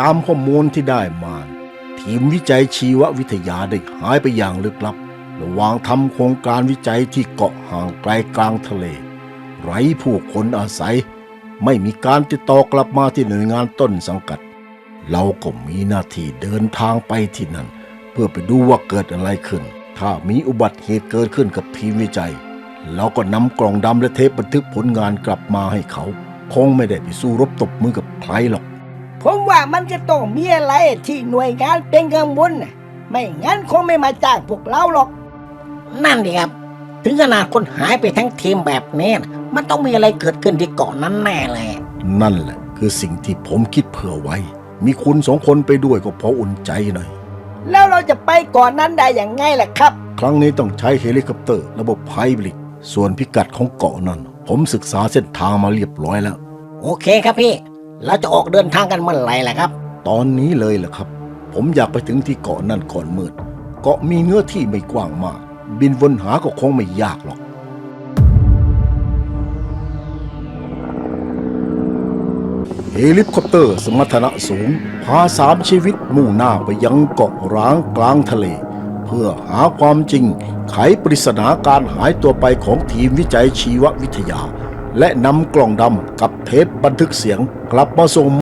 ตามข้อมูลที่ได้มา ทีมวิจัยชีววิทยาได้หายไปอย่างลึกลับ ระหว่างทำโครงการวิจัยที่เกาะห่างไกลกลางทะเล ไร้ผู้คนอาศัย ไม่มีการติดต่อกลับมาที่หน่วยงานต้นสังกัด เราก็มีหน้าที่เดินทางไปที่นั่น เพื่อไปดูว่าเกิดอะไรขึ้น ถ้ามีอุบัติเหตุเกิดขึ้นกับทีมวิจัย เราก็นำกล่องดำและเทปบันทึกผลงานกลับมาให้เขา คงไม่ได้ไปสู้รบตบมือกับใครหรอก ผมว่ามันจะต้องมีอะไรที่หน่วยงานเป็นกังวลน่ะไม่งั้นคงไม่มาจ้างพวกเราหรอก นั่นดิครับ ถึงขนาดคนหายไปทั้งทีมแบบนี้นะมันต้องมีอะไรเกิดขึ้นที่เกาะนั้นแน่เลย นั่นแหละ คือสิ่งที่ผมคิดเผื่อไว้ มีคุณสองคนไปด้วยก็พออุ่นใจหน่อย แล้วเราจะไปก่อนนั้นได้อย่างไงล่ะครับ ครั้งนี้ต้องใช้เฮลิคอปเตอร์ระบบไฮบริดส่วนพิกัดของเกาะนั้น ผมศึกษาเส้นทางมาเรียบร้อยแล้ว โอเคครับพี่ เราจะออกเดินทางกันเมื่อไหร่ล่ะครับ ตอนนี้เลยแหละครับ ผมอยากไปถึงที่เกาะนั่นก่อนมืด เกาะมีเนื้อที่ไม่กว้างมาก บินวนหาก็คงไม่ยากหรอก เฮลิคอปเตอร์สมรรถนะสูง พาสามชีวิตมุ่งหน้าไปยังเกาะร้างกลางทะเล เพื่อหาความจริง ไขปริศนาการหายตัวไปของทีมวิจัยชีววิทยา และนำกล่องดำกับเทปบันทึกเสียง กลับมาส่ง